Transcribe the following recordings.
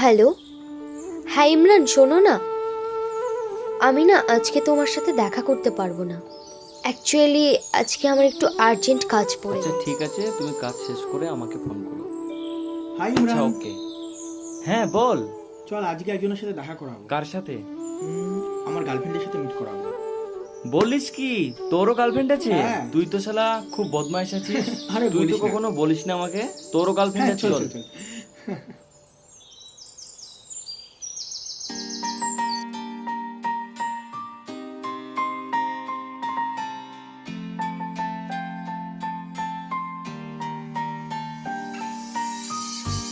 Hello? হ্যাঁ ইমরান শোনো না। আমি না আজকে তোমার সাথে দেখা করতে পারব না। অ্যাকচুয়ালি আজকে আমার একটু আর্জেন্ট কাজ পড়ে। আচ্ছা ঠিক আছে তুমি কাজ শেষ করে আমাকে ফোন করো। হাই আচ্ছা ইমরান। ওকে। হ্যাঁ বল। চল আজকে একজনের সাথে দেখা করাবো। কার সাথে? আমার গার্লফ্রেন্ডের সাথে মিট করাবো। বলিস কি? তোরও গার্লফ্রেন্ড আছে? হ্যাঁ। তুই তো শালা খুব বদমাইশ আছিস। আরে তুই তো বলিস না। কখনো বলিস না আমাকে? তোরও গার্লফ্রেন্ড হ্যাঁ আছে চল। চল চল।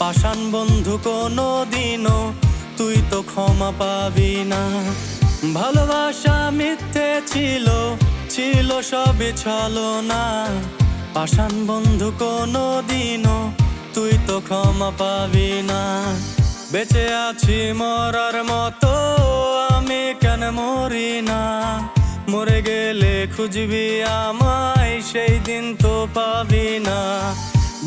পাষাণ বন্ধু কোনো দিনও তুই তো ক্ষমা পাবি না। ভালোবাসা মিথ্যে ছিল ছিল সবই ছলো না পাষাণ বন্ধু কোনো দিনও তুই তো ক্ষমা পাবি না। বেঁচে আছি মরার মতো, আমি কেন মরি না? মরে গেলে খুঁজবি আমায়, সেই দিন তো পাবি না।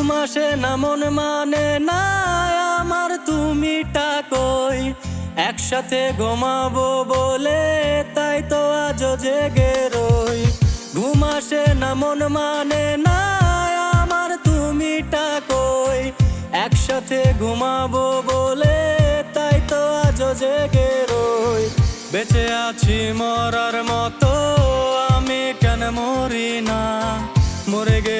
ঘুম আসে না, মন মানে না, আমার তুমি টাকই একসাথে ঘুমাবো বলে, তাই তো আজ জেগে রই। ঘুম আসে না, মন মানে না, আমার তুমি টাকই একসাথে ঘুমাবো বলে, তাই তো আজ জেগে রই। বেঁচে আছি মরার মতো, আমি কেন মরি না? মরে গেলে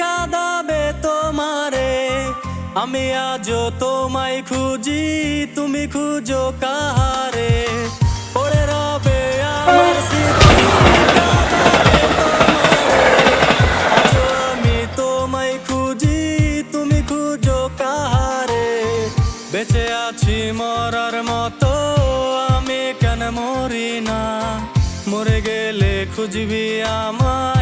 কাঁদাবে তোমারে, আমি আজও তোমায় খুঁজি, তুমি খুঁজো কাহারে? পড়ে রবে আমি তোমায় খুঁজি, তুমি খুঁজো কাহারে? বেঁচে আছি মরার মতো, আমি কেন মরি না? মরে গেলে খুঁজবি আমায়?